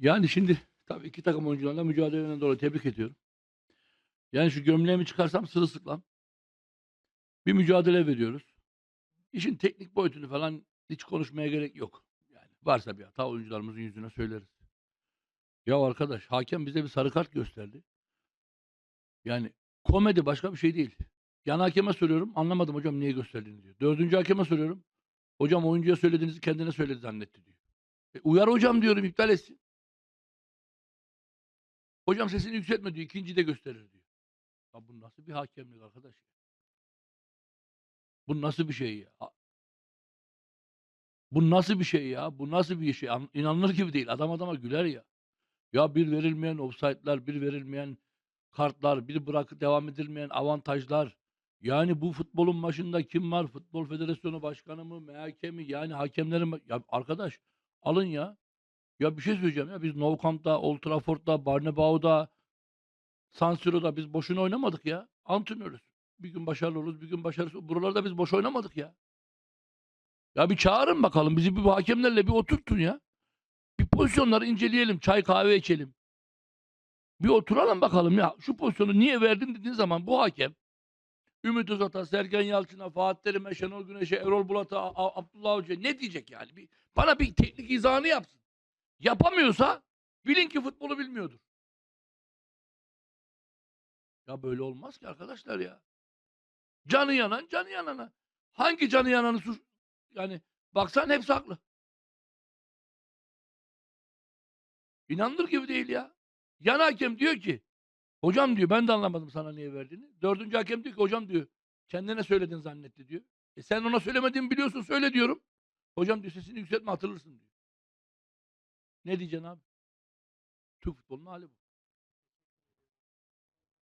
Yani şimdi tabii iki takım oyuncularına mücadeleden dolayı tebrik ediyorum. Yani şu gömleğimi çıkarsam sırılsıklam. Bir mücadele veriyoruz. İşin teknik boyutunu falan hiç konuşmaya gerek yok. Yani varsa bir hata oyuncularımızın yüzüne söyleriz. Ya arkadaş hakem bize bir sarı kart gösterdi. Yani komedi başka bir şey değil. Yan hakeme soruyorum anlamadım hocam niye gösterdiğini diyor. Dördüncü hakeme soruyorum. Hocam oyuncuya söylediğinizi kendine söyledi zannetti diyor. E, uyar hocam diyorum iptal etsin. Hocam sesini yükseltme diyor. ikinci de gösterir diyor. Ya bu nasıl bir hakemlik arkadaş? ya? Bu nasıl bir şey ya? Bu nasıl bir şey ya? Bu nasıl bir şey? An- İnanılır gibi değil. Adam adama güler ya. Ya bir verilmeyen offside'lar, bir verilmeyen kartlar, bir bırakıp devam edilmeyen avantajlar. Yani bu futbolun başında kim var? Futbol Federasyonu Başkanı mı, MHK mi? Yani hakemlerin... mi? Ya arkadaş alın ya. Ya bir şey söyleyeceğim ya. Biz Nou Camp'ta, Old Trafford'da, Barnebau'da, San Siro'da biz boşuna oynamadık ya. Antrenörüz. Bir gün başarılı oluruz, bir gün başarısız. Buralarda biz boş oynamadık ya. Ya bir çağırın bakalım. Bizi bir hakemlerle bir oturtun ya. Bir pozisyonları inceleyelim. Çay kahve içelim. Bir oturalım bakalım ya. Şu pozisyonu niye verdin dediğin zaman bu hakem Ümit Özat'a, Sergen Yalçın'a, Fatih Terim'e, Şenol Güneş'e, Erol Bulat'a, Abdullah Avcı'ya ne diyecek yani? Bir, bana bir teknik izahını yapsın. Yapamıyorsa bilin ki futbolu bilmiyordur. Ya böyle olmaz ki arkadaşlar ya. Canı yanan canı yanana. Hangi canı yananı suç yani baksan hepsi haklı. İnanılır gibi değil ya. Yan hakem diyor ki hocam diyor ben de anlamadım sana niye verdiğini. Dördüncü hakem diyor ki hocam diyor kendine söyledin zannetti diyor. E sen ona söylemediğimi biliyorsun söyle diyorum. Hocam diyor sesini yükseltme hatırlırsın diyor. Ne diyeceksin abi? Türk futbolunun hali bu.